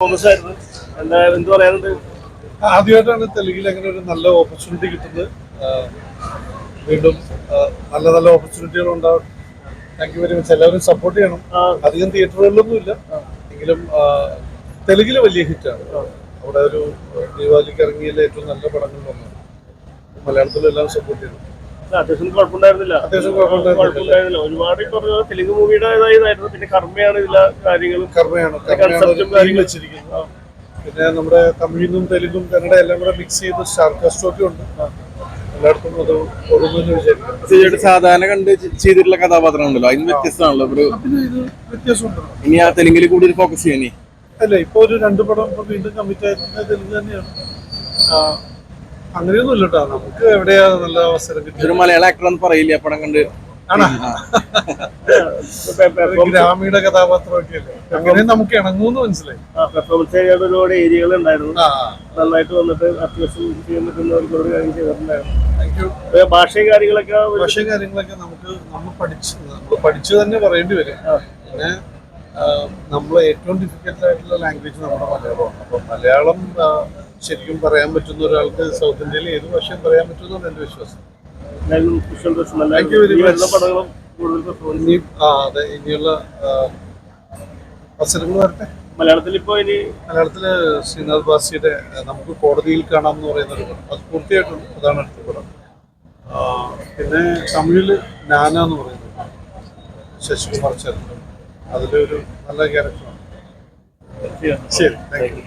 Thomas ആയിരുന്നു. എന്താ എന്ത് പറയാനുണ്ട്? ആദ്യമായിട്ടാണ് തെലുങ്കിൽ അങ്ങനെ ഒരു നല്ല ഓപ്പർച്യൂണിറ്റി കിട്ടുന്നത്. വീണ്ടും നല്ല നല്ല ഓപ്പർച്യൂണിറ്റികൾ ഉണ്ടാവും. താങ്ക് യു വെരി മച്ച് എല്ലാവരും സപ്പോർട്ട് ചെയ്യണം. അധികം തിയേറ്ററുകളിലൊന്നും ഇല്ല. എങ്കിലും തെലുങ്കിൽ തെലുങ്കിൽ വലിയ ഹിറ്റാണ് അവിടെ ഒരു ദീപാവലിക്ക് ഇറങ്ങിയതിലെ ഏറ്റവും നല്ല പടങ്ങൾ വന്നു എല്ലാവരും സപ്പോർട്ട് ചെയ്യണം അത്യാവശ്യം കുഴപ്പമുണ്ടായിരുന്നില്ല. അത്യാവശ്യം കുഴപ്പമുണ്ടായിരുന്നില്ല. ഒരുപാട് പറഞ്ഞു തെലുങ്ക് മൂവിയുടെ ഇതായിരുന്നു പിന്നെ കർമ്മയാണ് ഇതിലെ കാര്യങ്ങളും. കർമ്മയാണ്. team കാര്യങ്ങളും. വെച്ചിരിക്കുന്നത്. പിന്നെ നമ്മുടെ തമിഴിനും തെലുങ്കും കന്നഡ എല്ലാം കൂടെ മിക്സ് ചെയ്ത് സ്റ്റാർകാസ്റ്റ് ഒക്കെ ഉണ്ട്. എല്ലായിടത്തും അത് വിചാരിക്കുന്നു ചേച്ചിയുടെ സാധാരണ കണ്ട് ചെയ്തിട്ടുള്ള കഥാപാത്രം ഉണ്ടല്ലോ അതിന് വ്യത്യസ്തമാണല്ലോ. ഒരു പിന്നെ ഇത് വ്യത്യാസമുണ്ട് ഇനി ആ തെലുങ്കിൽ കൂടി ഫോക്കസ് ചെയ്യാനേ. അല്ല ഇപ്പൊ ഒരു രണ്ട് പടം ഇപ്പൊ വീണ്ടും കമ്മിറ്റ് ആയിരിക്കുന്നത് തെലുങ്ക് തന്നെയാണ്. അങ്ങനെയൊന്നും ഇല്ല കേട്ടോ നമുക്ക് എവിടെയാ നല്ല അവസരം ഒരു കിട്ടിയത് മലയാള ആക്ടർ എന്ന് പറയില്ല? പടം കണ്ട്. ആ. ഒരു ഗ്രാമീണ കഥാപാത്രമൊക്കെ അല്ലേ അങ്ങനെ നമുക്ക് ഇണങ്ങൂന്ന് മനസ്സിലായി. പെർഫോമൻസ് ചെയ്യാൻ ഒരുപാട് ഏരിയകൾ ഉണ്ടായിരുന്നു. നന്നായിട്ട് വന്നിട്ട് അത്യാവശ്യം ചെയ്യാൻ പറ്റുന്ന ഒരുപാട് കാര്യം ചെയ്തിട്ടുണ്ടായിരുന്നു. ഭാഷയും കാര്യങ്ങളൊക്കെ ഭാഷയും കാര്യങ്ങളൊക്കെ നമുക്ക് നമ്മൾ പഠിച്ചു നമ്മൾ പഠിച്ചു തന്നെ പറയേണ്ടി വരും. പിന്നെ നമ്മൾ ഏറ്റവും ഡിഫിക്കൽട്ട് ആയിട്ടുള്ള ലാംഗ്വേജ് നമ്മുടെ മലയാളമാണ്. അപ്പം മലയാളം ശരിക്കും പറയാൻ പറ്റുന്ന ഒരാൾക്ക് സൗത്ത് ഇന്ത്യയിൽ ഏത് ഭാഷയും പറയാൻ പറ്റുമെന്നാണ് എന്റെ വിശ്വാസം. ഇനി ആ അതെ ഇനിയുള്ള അവസരങ്ങൾ വരട്ടെ. മലയാളത്തിൽ ഇപ്പോ ഇനി മലയാളത്തിൽ ശ്രീനാഥ് ബാസിയുടെ നമുക്ക് കോടതിയിൽ കാണാം എന്ന് പറയുന്ന ഒരു പടം. അത് പൂർത്തിയായിട്ടുണ്ട്. അതാണ് അടുത്ത പടം. പിന്നെ തമിഴിൽ നാന എന്ന് പറയുന്നത് ശശികുമാർ ചേർന്ന് അതിലൊരു നല്ല ക്യാരക്ടറാണ് ശരി താങ്ക് യു